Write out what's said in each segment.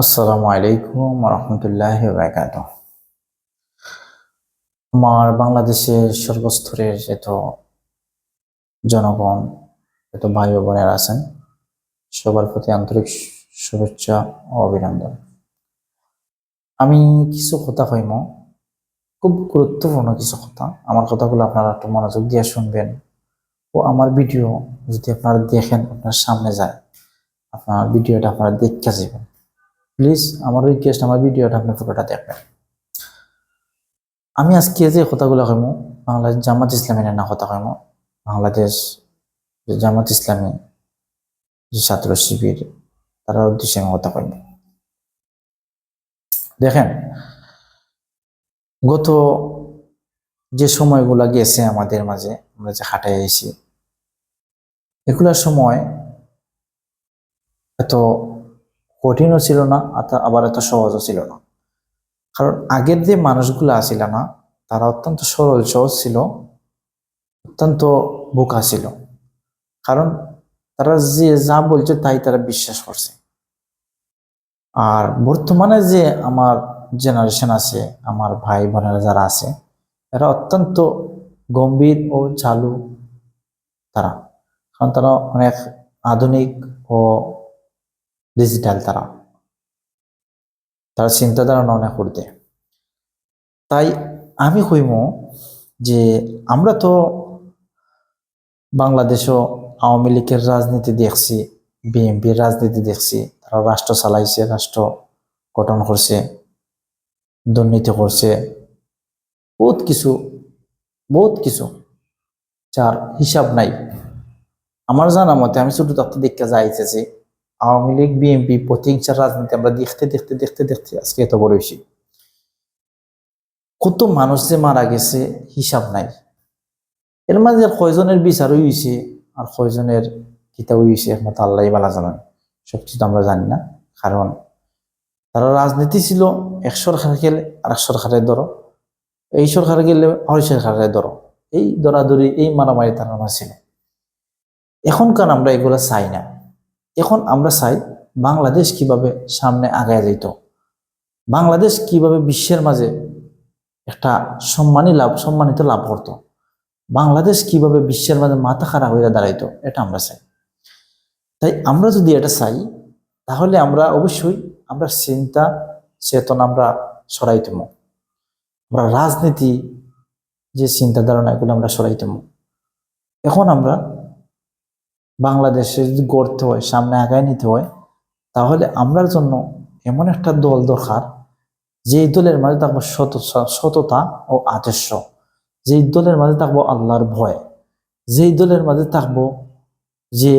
আসসালামু আলাইকুম রহমতুল্লাহ বারকাত আমার বাংলাদেশের সর্বস্তরের এত জনগণ, এত ভাই বোনেরা আছেন, সবার প্রতি আন্তরিক শুভেচ্ছা ও অভিনন্দন। আমি কিছু কথা কইম, খুব গুরুত্বপূর্ণ কিছু কথা। আমার কথাগুলো আপনারা একটু মনোযোগ দিয়ে শুনবেন ও আমার ভিডিও যদি আপনারা দেখেন আপনার সামনে যায়, আপনার ভিডিওটা আপনারা দেখতে যাবেন। প্লিজ আমার রিকোয়েস্ট আমার ভিডিওটা আপনি ফটোটা দেখবেন। আমি আজকে যে কথাগুলো কইম, বাংলাদেশ জামাত ইসলামী না কথা কইম, বাংলাদেশ যে জামাত ইসলামী, যে ছাত্র শিবির তার উদ্দেশ্যে আমি কথা কইম। দেখেন, গত যে সময়গুলো গেছে আমাদের মাঝে, আমরা যে হাঁটাই আইছি এগুলার সময় এত কঠিনও ছিল না আবার এত সহজও ছিল না। কারণ আগের যে মানুষগুলো আছিল না, তারা অত্যন্ত সরল, সহজ ছিল, অত্যন্ত বোকা ছিল। কারণ তারা যে যা বলছে, তাই তারা বিশ্বাস করছে। আর বর্তমানে যে আমার জেনারেশন আছে, আমার ভাই বোনেরা যারা আছে, এরা অত্যন্ত গম্ভীর ও চালু তারা। কারণ তারা অনেক আধুনিক ও ডিজিটাল তারা। তারা চিন্তাধারা অনেক করতে। তাই আমি কইম যে আমরা তো বাংলাদেশও আওয়ামী লীগের রাজনীতি দেখছি, বিএনপির রাজনীতি দেখছি, তারা রাষ্ট্র চালাইছে, রাষ্ট্র গঠন করছে, দুর্নীতি করছে, বহুত কিছু বহুত কিছু, যার হিসাব নাই। আমার জানা মতে আমি ছোট তত্ত্ব দেখতে যাইতেছি আওয়ামী লীগ, বিএনপি, প্রতিহিংসার রাজনীতি আমরা দেখতে দেখতে দেখতে দেখতে আজকে এত বড় হয়েছি। কত মানুষ যে মারা গেছে হিসাব নাই। এর মাঝে কয়জনের বিচার হয়েছে আর কয়জনের কিতাব হয়েছে একমাত্র আল্লাহ বালা জানেন। সব কিছু তো আমরা জানি না, কারণ তারা রাজনীতি ছিল এক সরকার গেলে আর এক সরকারের ধরো, এই সরকার গেলে আরেক সরকারের ধরো। এই দরাদরি, এই মারামারি তারা ছিল। এখনকার আমরা এগুলো চাই না। এখন আমরা চাই বাংলাদেশ কীভাবে সামনে আগায় যেত বাংলাদেশ কীভাবে বিশ্বের মাঝে একটা সম্মানী লাভ, সম্মানিত লাভ করত। বাংলাদেশ কীভাবে বিশ্বের মাঝে মাথা খারাপ হয়ে দাঁড়াইতো, এটা আমরা চাই। তাই আমরা যদি এটা চাই, তাহলে আমরা অবশ্যই আমরা চিন্তা, চেতন আমরা সরাইতম আমরা রাজনীতি যে চিন্তা ধারণা এগুলো আমরা সরাইতম এখন আমরা বাংলাদেশে যদি গড়তে হয়, সামনে আগায় নিতে হয়, তাহলে আমরার জন্য এমন একটা দল দরকার, যেই দলের মাঝে থাকব সত, সততা ও আদর্শ, যেই দলের মাঝে থাকব আল্লাহর ভয়, যেই দলের মাঝে থাকব যে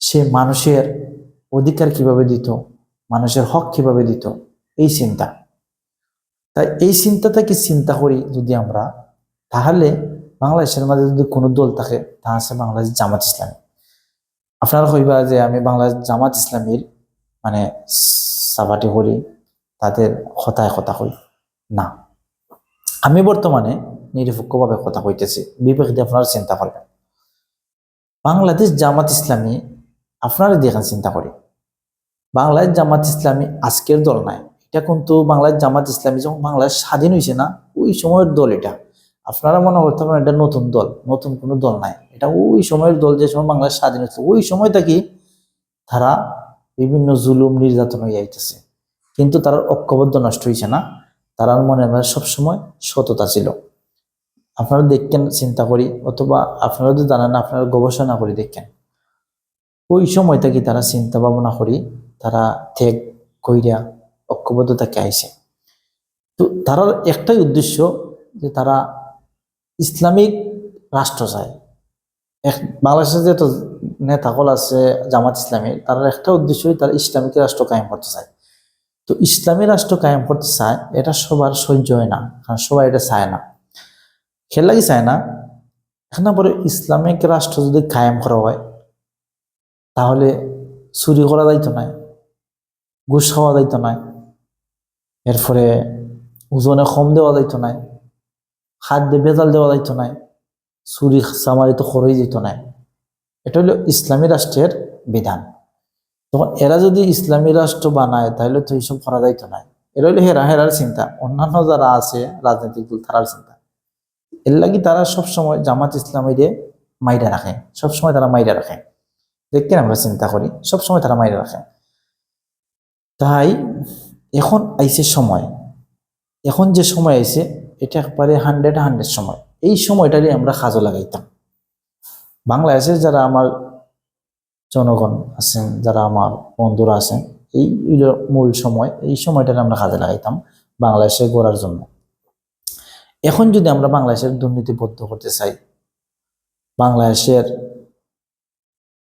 সে মানুষের অধিকার কীভাবে দিত, মানুষের হক কীভাবে দিত, এই চিন্তা। তাই এই চিন্তা থেকে চিন্তা করি যদি আমরা, তাহলে বাংলাদেশের মাঝে যদি কোনো দল থাকে তা আছে বাংলাদেশ জামাত ইসলামী। আপনারা কইবা যে আমি বাংলাদেশ জামাত ইসলামীর মানে সাবাটি করি তাদের কথায় কথা কই। না। আমি বর্তমানে নিরপেক্ষভাবে কথা কইতেছি বিবেক দিয়ে আপনারা চিন্তা করবেন। বাংলাদেশ জামাত ইসলামী, আপনারা দেখেন চিন্তা করি। বাংলাদেশ জামাত ইসলামী আজকের দল নাই। এটা কিন্তু বাংলাদেশ জামাত ইসলামী যখন বাংলাদেশ স্বাধীন হয়েছে না, ওই সময়ের দল এটা। আপনারা মনে করতে পারেন এটা নতুন দল, নতুন কোনো দল নাই। এটা ওই সময়ের দল, যে সময় বাংলাদেশ স্বাধীন হয়েছে ওই সময় থেকে তারা বিভিন্ন জুলুম নির্যাতন হয়ে যাইতেছে। কিন্তু তার ঐক্যবদ্ধ নষ্ট হয়েছে না, তার মনে হয় সবসময় সততা ছিল। আপনারা দেখেন চিন্তা করি, অথবা আপনারা যদি জানেন, আপনারা গবেষণা করি দেখেন। ওই সময় থেকে তারা চিন্তা ভাবনা করি, তারা ত্যাগ কইরা ঐক্যবদ্ধতাকে আইছে। তো তার একটাই উদ্দেশ্য যে তারা ইসলামিক রাষ্ট্র চায় এক বাংলাদেশের যে নেতাকল আছে, জামাত ইসলামীর তার একটা উদ্দেশ্যই তারা ইসলামিক রাষ্ট্র কায়েম করতে চায়। তো ইসলামী রাষ্ট্র কায়েম করতে চায়, এটা সবার সহ্য হয় না, কারণ সবাই এটা চায় না। খেলা কি চায় না? এখানে পরে ইসলামিক রাষ্ট্র যদি কায়েম করা হয়, তাহলে চুরি করা দায়িত্ব নাই, ঘুষ খাওয়া দায়িত্ব নাই, এরপরে ওজনে কম দেওয়া দায়িত্ব নাই। খাদ্যে ভেজাল দেওয়া দায়িত্ব নাই চুরি চামারি তো খরই দিত নাই। এটা হলো ইসলামী রাষ্ট্রের বিধান। তখন এরা যদি ইসলামী রাষ্ট্র বানায়, তাহলে তো এইসব করা যাইতো না এরা হইল হেরা হেরার চিন্তা। অন্যান্য যারা আছে, রাজনৈতিক দল, তারার চিন্তা। এর লাগি তারা সবসময় জামাত ইসলামীরে মাইরা রাখে। সবসময় তারা মাইরা রাখে। দেখেন আমরা চিন্তা করি, সবসময় তারা মাইরা রাখে। তাই এখন আইছে সময়। এখন যে সময় আইছে এটা একবারে হান্ড্রেড হান্ড্রেড সময়। এই সময়টারই আমরা কাজে লাগাইতাম। বাংলাদেশের যারা আমার জনগণ আছেন, যারা আমার বন্ধুরা আছেন, এই মূল সময়। এই সময়টাকে আমরা কাজে লাগাইতাম বাংলাদেশে গড়ার জন্য। এখন যদি আমরা বাংলাদেশের দুর্নীতি বদ্ধ করতে চাই, বাংলাদেশের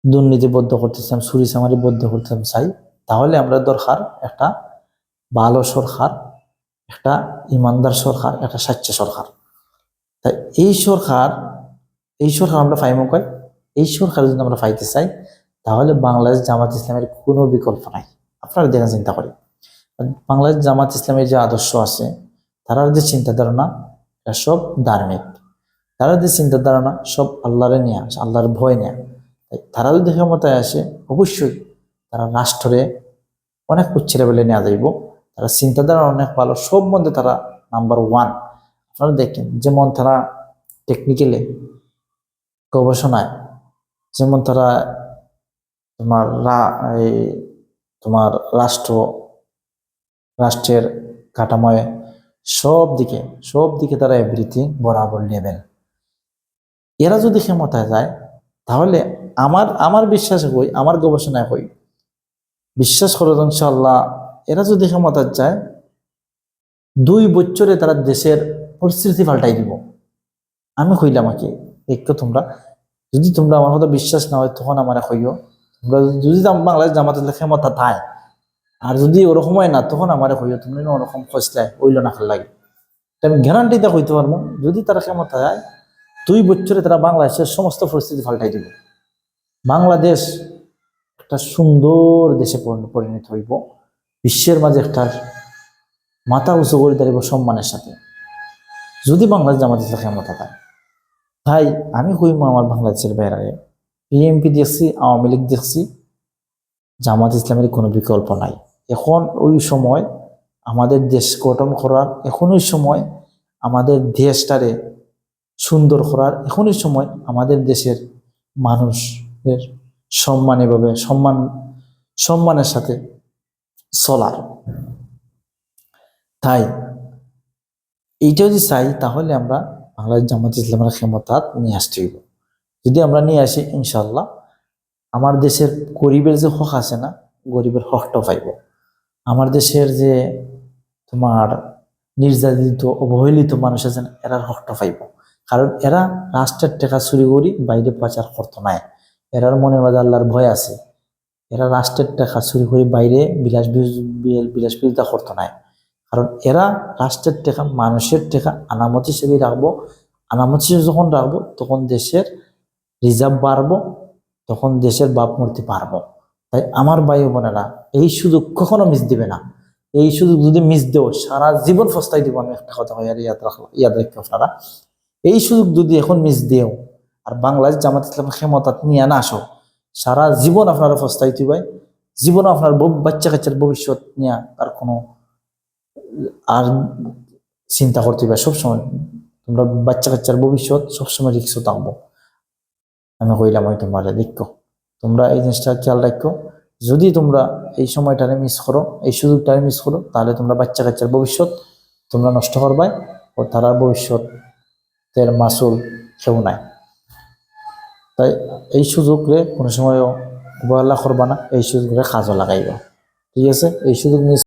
দুর্নীতি বদ্ধ করতে চাই চুরি চামারি বদ্ধ করতে চাই, তাহলে আমরা দরকার একটা ভালো সরকার একটা ইমানদার সরকার, একটা স্বচ্ছ সরকার। তাই এই সরকার এই সরকার আমরা পাইমো কয় এই সরকার যদি আমরা পাইতে চাই, তাহলে বাংলাদেশ জামাত ইসলামের কোনো বিকল্প নাই। আপনারা দেখেন চিন্তা করি বাংলাদেশ জামাত ইসলামের যে আদর্শ আছে, তারা যে চিন্তা ধারণা এটা সব ধার্মিক। তারা যে চিন্তা ধারণা সব আল্লাহরে নিয়ে আল্লাহর ভয় নেয়া। তাই তারা যদি ক্ষমতায় আসে, অবশ্যই তারা রাষ্ট্রে অনেক উচ্চ লেভেলে নেওয়া যাইব। তারা চিন্তাধারা অনেক ভালো, সব মধ্যে তারা নাম্বার ওয়ান আপনারা দেখেন, যেমন তারা টেকনিক্যালি গবেষণায়, যেমন তারা তোমার এই তোমার রাষ্ট্র, রাষ্ট্রের কাঠামোয় সব দিকে সব দিকে তারা এভরিথিং বরাবর নেবেন এরা যদি ক্ষমতায় যায়, তাহলে আমার আমার বিশ্বাসে হই, আমার গবেষণায় হই, বিশ্বাস করো ইনশাল্লাহ এরা যদি ক্ষমতায় যায়, দুই বছরে তারা দেশের পরিস্থিতি পাল্টাই দিব। আমি কইলাম কি, দেখো তোমরা, যদি তোমরা আমার কথা বিশ্বাস না হয়, তখন আমার কইও। তোমরা যদি বাংলাদেশ জামাতের ক্ষমতা থায়, আর যদি ওরকম হয় না, তখন আমার কইও, তুমি ওরকম খসলাই ওইল না খাল লাগে আমি গ্যারান্টিটা কইতে পারব, যদি তারা ক্ষমতা যায়, দুই বছরে তারা বাংলাদেশের সমস্ত পরিস্থিতি পাল্টাই দিব। বাংলাদেশ একটা সুন্দর দেশে পরিণ- পরিণত হইব। বিশ্বের মাঝে একটা মাথা উঁচু করে দাঁড়িব সম্মানের সাথে। যদি বাংলাদেশ জামাত ইসলাম ক্ষমতা পায় ভাই, আমি কইম আমার বাংলাদেশের বাইরে। বিএনপি দেখছি, আওয়ামী লীগ দেখছি, জামাত ইসলামের কোনো বিকল্প নাই। এখন ওই সময় আমাদের দেশ গঠন করার এখনই সময় আমাদের দেশটারে সুন্দর করার এখনই সময় আমাদের দেশের মানুষের সম্মান এভাবে সম্মান, সম্মানের সাথে চলার তাই, এইটা যদি চাই, তাহলে আমরা বাংলাদেশ জামাত ইসলামের ক্ষমতা নিয়ে আসতে হইব। যদি আমরা নিয়ে আসি ইনশাল্লাহ আমার দেশের গরিবের যে হক আছে না, গরিবের হকটা পাইব। আমার দেশের যে তোমার নির্যাতিত, অবহেলিত মানুষ আছেন এরার হকটা পাইব। কারণ এরা রাষ্ট্রের টাকা চুরি করি বাইরে পাচার করতো নাই। এরার মনের মাঝে আল্লাহর ভয় আছে। এরা রাষ্ট্রের টাকা চুরি করে বাইরে বিলাস বিলাসবিলিতা করতো নাই। কারণ এরা রাষ্ট্রের টাকা, মানুষের টাকা আনামত হিসেবে রাখব। আনামত হিসেবে যখন রাখব, তখন দেশের রিজার্ভ বাড়বো, তখন দেশের বাপ মূর্তি পারব। তাই আমার ও বোনেরা, এই সুযোগ কখনো মিস দিবে না। এই সুযোগ যদি মিস দেও, সারা জীবন ফস্তাই দিব আমি একটা কথা হয় আর ইয়াদ রাখলাম ইয়াদ রাখতে আপনারা। এই সুযোগ যদি এখন মিস দেও, আর বাংলাদেশ জামাত ইসলাম ক্ষমতা নিয়ে না আসো সারা জীবন আপনারা ফস্তাই দিবাই জীবন আপনার বাচ্চা কাচ্চার ভবিষ্যৎ নিয়ে আর কোনো, আর চিন্তা করতে হবে সবসময় তোমরা বাচ্চা কাচ্চার ভবিষ্যৎ সবসময় রিক্স থাকব। আমি কইলাম ওই তোমার দেখো, তোমরা এই জিনিসটা খেয়াল রাখো। যদি তোমরা এই সময়টারে মিস করো, এই সুযোগটারে মিস করো, তাহলে তোমরা বাচ্চা কাচ্চার ভবিষ্যৎ তোমরা নষ্ট করবাই, ও তারা ভবিষ্যতের মাসুল কেউ নাই। তাই এই সুযোগরে কোনো সময়ও অবহেলা করবা না, এই সুযোগরে কাজও লাগাইবা। ঠিক আছে? এই সুযোগ মিস